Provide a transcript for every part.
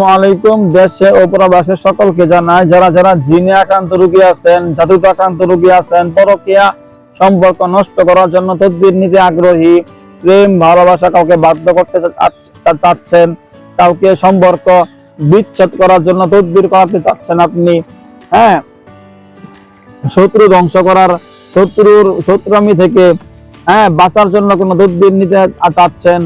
আলাইকুম দেশে ও সকলকে জানাই, যারা যারা জিনে আক্রান্ত আছেন আক্রান্ত আছেন, পরকিয়া সম্পর্ক নষ্ট করার জন্য নিতে আগ্রহী, প্রেম, ভালোবাসা কাউকে বাধ্য করতে চাচ্ছেন, কাউকে সম্পর্ক বিচ্ছেদ করার জন্য করাতে চাচ্ছেন আপনি। হ্যাঁ শত্রু ধ্বংস করার, শত্রুর শত্রুমি থেকে হ্যাঁ বাঁচার জন্য কোনো নিতে চাচ্ছেন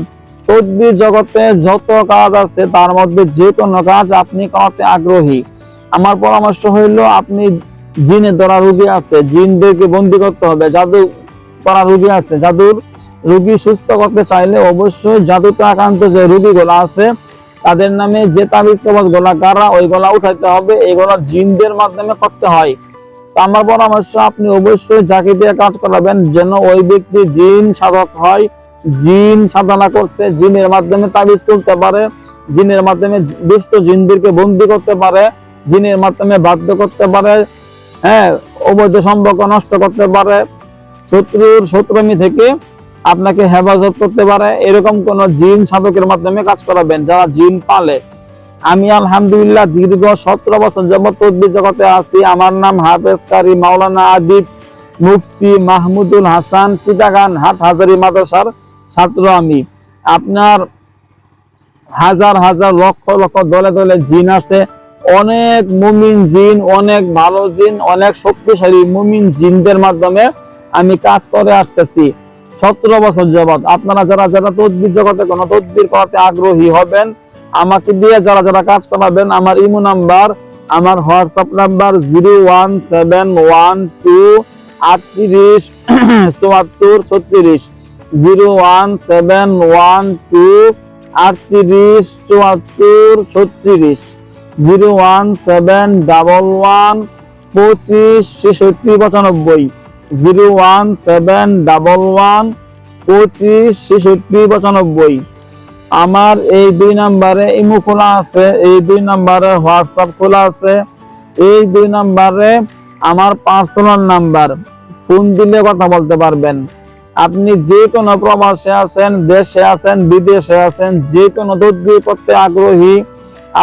তদবির জগতে যত কাজ আছে, তার মধ্যে যে কোনো কাজ আপনি করাতে আগ্রহী। আমার পরামর্শ হইল, আপনি জিনের দ্বারা রোগী আছে, জিনদেরকে বন্দি করতে হবে। জাদু করা রোগী আছে, জাদুর রোগী সুস্থ করতে চাইলে অবশ্যই জাদুতে আক্রান্ত যে রোগীগুলো আছে, তাদের নামে যে তাবিজ কবজ গলা কারা ওই গলা উঠাইতে হবে। এইগুলো জিনদের মাধ্যমে করতে হয়। আমার পরামর্শ, আপনি অবশ্যই যাকে দিয়ে কাজ করাবেন, যেন ওই ব্যক্তি জিন সাধক হয় জিন সাধনা করছে, জিনের মাধ্যমে তাবিজ তুলতে পারে, জিনের মাধ্যমে দুষ্ট জিনদেরকে বন্দি করতে পারে, জিনের মাধ্যমে বাধ্য করতে পারে হ্যাঁ অবৈধ সম্পর্ক নষ্ট করতে পারে, শত্রুর শত্রুমি থেকে আপনাকে হেফাজত করতে পারে, এরকম কোন জিন সাধকের মাধ্যমে কাজ করাবেন, যারা জিন পালে। আমি আলহামদুলিল্লাহ দীর্ঘ সতেরো বছর যাবত তদ্বির জগতে আছি। আমার নাম হাফেজ কারি মাওলানা আদিব মুফতি মাহমুদুল হাসান চিটাগান হাট হাজারি মাদ্রাসার ছাত্র আমি। আপনার হাজার হাজার লক্ষ লক্ষ দলে দলে জিন আছে। অনেক মুমিন জিন, অনেক ভালো জিন, অনেক শক্তিশালী মুমিন জিনদের মাধ্যমে আমি কাজ করে আসতেছি। সতেরো বছর যাবৎ আপনারা যারা যারা তদবির জগতে কোনো তদবির করাতে আগ্রহী হবেন, আমাকে দিয়ে যারা যারা কাজ করাবেন, আমার ইমো নাম্বার, আমার WhatsApp number zero one seven one two আটত্রিশ, চুয়াত্তর, ছত্রিশ। Zero one seven one two আটত্রিশ চুয়াত্তর ছত্রিশ zero one seven double one পঁচিশ ছেষট্টি পঁচানব্বই zero one seven double one পঁচিশ ছেষট্টি পঁচানব্বই আমার এই দুই নাম্বারে ইমো খোলা আছে, এই দুই নাম্বারে হোয়াটসঅ্যাপ খোলা আছে, এই দুই নাম্বারে আমার পার্সোনাল নাম্বার ফোন দিলে কথা বলতে পারবেন। আপনি যে কোনো প্রবাসে আছেন, দেশে আছেন, বিদেশে আছেন, যে কোনো তদবির করতে আগ্রহী,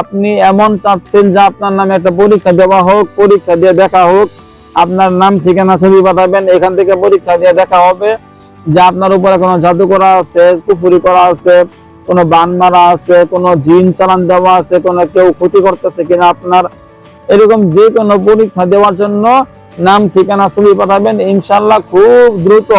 আপনি এমন চাচ্ছেন যে আপনার নামে একটা পরীক্ষা দেওয়া হোক, পরীক্ষা দিয়ে দেখা হোক, আপনার নাম, ঠিকানা, ছবি পাঠাবেন, এখান থেকে পরীক্ষা দিয়ে দেখা হবে যে আপনার উপরে কোনো জাদু করা আছে, কুফুরি করা আছে, কোনো বান মারা আছে, কোনো জিন চালান দেওয়া আছে, কোনো কেউ ক্ষতি করতেছে কিনা আপনার। এরকম যে কোনো পরীক্ষা দেওয়ার জন্য নাম, ঠিকানা, ছবি পাঠাবেন ইনশাল্লাহ খুব দ্রুত।